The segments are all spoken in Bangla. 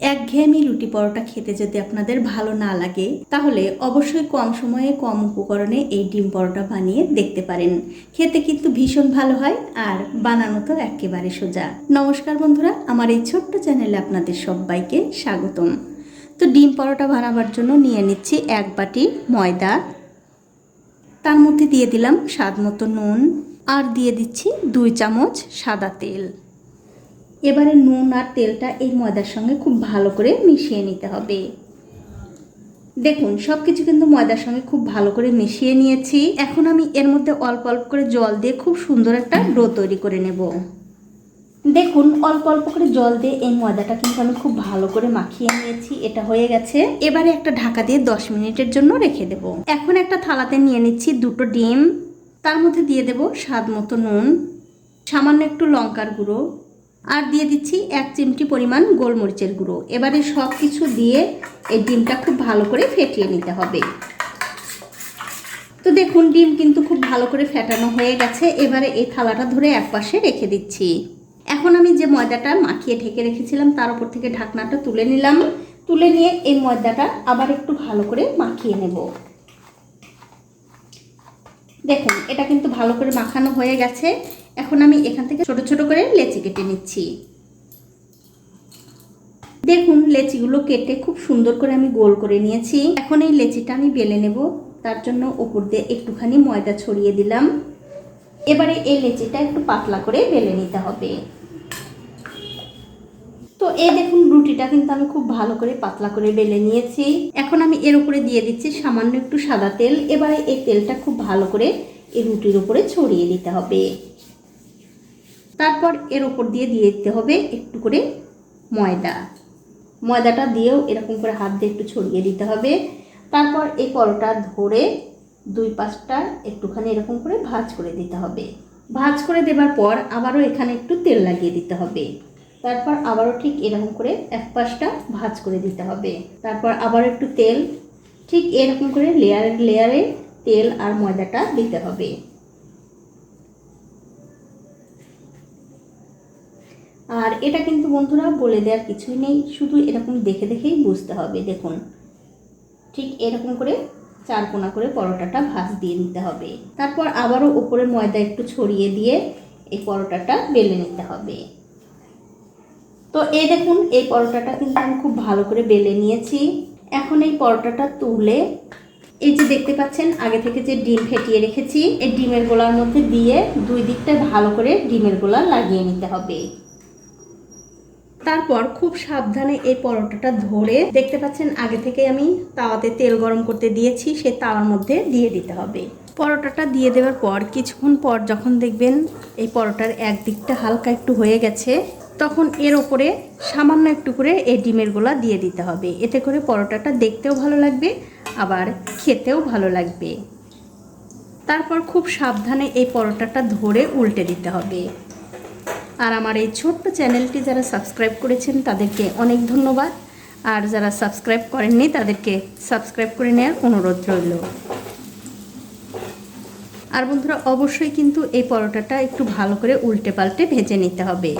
একঘেয়েমি রুটি পরোটা খেতে যদি আপনাদের ভালো না লাগে, তাহলে অবশ্যই কম সময়ে কম উপকরণে এই ডিম পরোটা বানিয়ে দেখতে পারেন। খেতে কিন্তু ভীষণ ভালো হয় আর বানানো তো একেবারে সোজা। নমস্কার বন্ধুরা, আমার এই ছোট্ট চ্যানেলে আপনাদের সবাইকে স্বাগতম। তো ডিম পরোটা বানাবার জন্য নিয়ে নিচ্ছি এক বাটি ময়দা। তার মধ্যে দিয়ে দিলাম স্বাদ মতো নুন। আর দিয়ে দিচ্ছি দুই চামচ সাদা তেল। এবারে নুন আর তেলটা এই ময়দার সঙ্গে খুব ভালো করে মিশিয়ে নিতে হবে। দেখুন সব কিছু কিন্তু ময়দার সঙ্গে খুব ভালো করে মিশিয়ে নিয়েছি। এখন আমি এর মধ্যে অল্প অল্প করে জল দিয়ে খুব সুন্দর একটা ডো তৈরি করে নেব। দেখুন, অল্প অল্প করে জল দিয়ে এই ময়দাটা কিন্তু আমি খুব ভালো করে মাখিয়ে নিয়েছি, এটা হয়ে গেছে। এবারে একটা ঢাকা দিয়ে দশ মিনিটের জন্য রেখে দেব। এখন একটা থালাতে নিয়ে নিচ্ছি দুটো ডিম। তার মধ্যে দিয়ে দেব স্বাদ মতো নুন, সামান্য একটু লঙ্কার গুঁড়ো আর দিয়ে দিচ্ছি এক চিমটি পরিমাণ গোলমরিচের গুঁড়ো। এবারে সব কিছু দিয়ে এই ডিমটা খুব ভালো করে ফেটিয়ে নিতে হবে। তো দেখুন, ডিম কিন্তু খুব ভালো করে ফেটানো হয়ে গেছে। এবারে এই থালাটা ধরে এক পাশে রেখে দিচ্ছি। এখন আমি যে ময়দাটা মাখিয়ে ঢেকে রেখেছিলাম, তার উপর থেকে ঢাকনাটা তুলে নিলাম। তুলে নিয়ে এই ময়দাটা আবার একটু ভালো করে মাখিয়ে নেব। দেখুন, এটা কিন্তু ভালো করে মাখানো হয়ে গেছে। এখন আমি এখান থেকে ছোট ছোট করে লেচি কেটে নিচ্ছি। দেখুন, লেচিগুলো কেটে খুব সুন্দর করে আমি গোল করে নিয়েছি। এখন এই লেচিটা আমি বেলে নেব। তার জন্য ওপর দিয়ে একটুখানি ময়দা ছড়িয়ে দিলাম। এবারে এই লেচিটা একটু পাতলা করে বেলে নিতে হবে। তো এই দেখুন, রুটিটা কিন্তু আমি খুব ভালো করে পাতলা করে বেলে নিয়েছি। এখন আমি এর উপরে দিয়ে দিচ্ছি সামান্য একটু সাদা তেল। এবারে এই তেলটা খুব ভালো করে এই রুটির উপরে ছড়িয়ে দিতে হবে। তারপর এর উপর দিয়ে দিয়ে দিতে হবে একটু করে ময়দা। ময়দাটা দিয়েও এরকম করে হাত দিয়ে একটু ছড়িয়ে দিতে হবে। তারপর এই পরোটা ধরে দুই পাশটা একটুখানি এরকম করে ভাজ করে দিতে হবে। ভাজ করে দেবার পর আবারও এখানে একটু তেল লাগিয়ে দিতে হবে। তারপর আবারও ঠিক এরকম করে এক পাশটা ভাজ করে দিতে হবে। তারপর আবার একটু তেল, ঠিক এরকম করে লেয়ারে লেয়ারে তেল আর ময়দাটা দিতে হবে। আর এটা কিন্তু বন্ধুরা বলে দেওয়ার কিছুই নেই, শুধু এরকম দেখে দেখেই বুঝতে হবে, দেখুন। ঠিক এরকম করে চার কোনা করে পরোটাটা ভাজ দিয়ে নিতে হবে। তারপর আবারও ওপরে ময়দা একটু ছড়িয়ে দিয়ে এই পরোটাটা বেলে নিতে হবে। তো এই দেখুন, এই পরোটাটা কিন্তু আমি খুব ভালো করে বেলে নিয়েছি। এখন এই পরোটাটা তুলে, এই যে দেখতে পাচ্ছেন, আগে থেকে যে ডিম ফেটিয়ে রেখেছি, এই ডিমের গোলার মধ্যে দিয়ে দুই দিকটা ভালো করে ডিমের গোলা লাগিয়ে নিতে হবে। তারপর খুব সাবধানে এই পরোটাটা ধরে দেখতে পাচ্ছেন, আগে থেকে আমি তাওয়াতে তেল গরম করতে দিয়েছি, সে তাওয়ার মধ্যে দিয়ে দিতে হবে। পরোটাটা দিয়ে দেওয়ার পর কিছুক্ষণ পর যখন দেখবেন এই পরোটার এক দিকটা হালকা একটু হয়ে গেছে, তখন এর ওপরে সামান্য একটু করে এই ডিমের গোলা দিয়ে দিতে হবে। এতে করে পরোটাটা দেখতেও ভালো লাগবে, আবার খেতেও ভালো লাগবে। তারপর খুব সাবধানে এই পরোটাটা ধরে উল্টে দিতে হবে। আর আমার এই ছোট্ট চ্যানেলটি যারা সাবস্ক্রাইব করেছেন, তাদেরকে অনেক ধন্যবাদ। আর যারা সাবস্ক্রাইব করেননি, তাদেরকে সাবস্ক্রাইব করে নেওয়ার অনুরোধ রইল। আর বন্ধুরা, অবশ্যই কিন্তু এই পরোটাটা একটু ভালো করে উল্টে পাল্টে ভেজে নিতে হবে।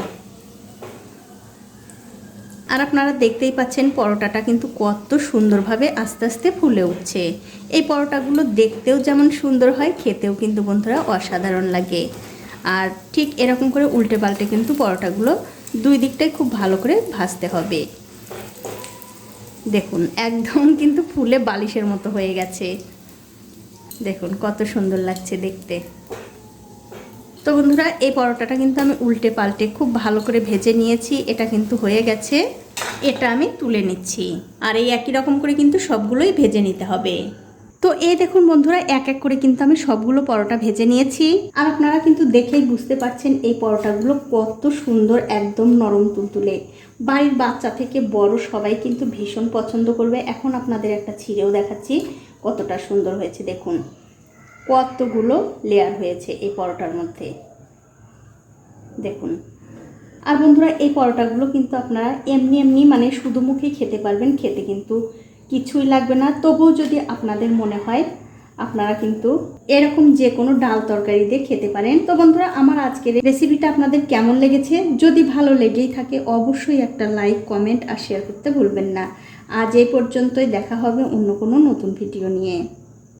আর আপনারা দেখতেই পাচ্ছেন, পরোটাটা কিন্তু কত সুন্দরভাবে আস্তে আস্তে ফুলে উঠছে। এই পরোটাগুলো দেখতেও যেমন সুন্দর হয়, খেতেও কিন্তু বন্ধুরা অসাধারণ লাগে। আর ঠিক এরকম করে উল্টে পাল্টে কিন্তু পরোটাগুলো দুই দিকটাই খুব ভালো করে ভাজতে হবে। দেখুন, একদম কিন্তু ফুলে বালিশের মতো হয়ে গেছে। দেখুন, কত সুন্দর লাগছে দেখতে। তো বন্ধুরা, এই পরোটাটা কিন্তু আমি উল্টে পাল্টে খুব ভালো করে ভেজে নিয়েছি, এটা কিন্তু হয়ে গেছে। এটা আমি তুলে নিচ্ছি। আর এই একই রকম করে কিন্তু সবগুলোই ভেজে নিতে হবে। তো এই দেখুন বন্ধুরা, এক এক করে কিন্তু আমি সবগুলো পরোটা ভেজে নিয়েছি। আর আপনারা কিন্তু দেখেই বুঝতে পারছেন এই পরোটাগুলো কত সুন্দর একদম নরম তুলতুলে। বাড়ির বাচ্চা থেকে বড় সবাই কিন্তু ভীষণ পছন্দ করবে। এখন আপনাদের একটা ছিঁড়েও দেখাচ্ছি, কতটা সুন্দর হয়েছে দেখুন। কতগুলো লেয়ার হয়েছে এই পরোটার মধ্যে। দেখুন। আর বন্ধুরা, এই পরোটাগুলো কিন্তু আপনারা এমনি এমনি মানে শুধু মুখে খেতে পারবেন, খেতে কিন্তু কিছুই লাগবে না। তবুও যদি আপনাদের মনে হয়, আপনারা কিন্তু এরকম যে কোনো ডাল তরকারি দিয়ে খেতে পারেন। তো বন্ধুরা, আমার আজকের রেসিপিটা আপনাদের কেমন লেগেছে? যদি ভালো লেগেই থাকে, অবশ্যই একটা লাইক কমেন্ট আর শেয়ার করতে ভুলবেন না। আজ এই পর্যন্তই, দেখা হবে অন্য কোনো নতুন ভিডিও নিয়ে।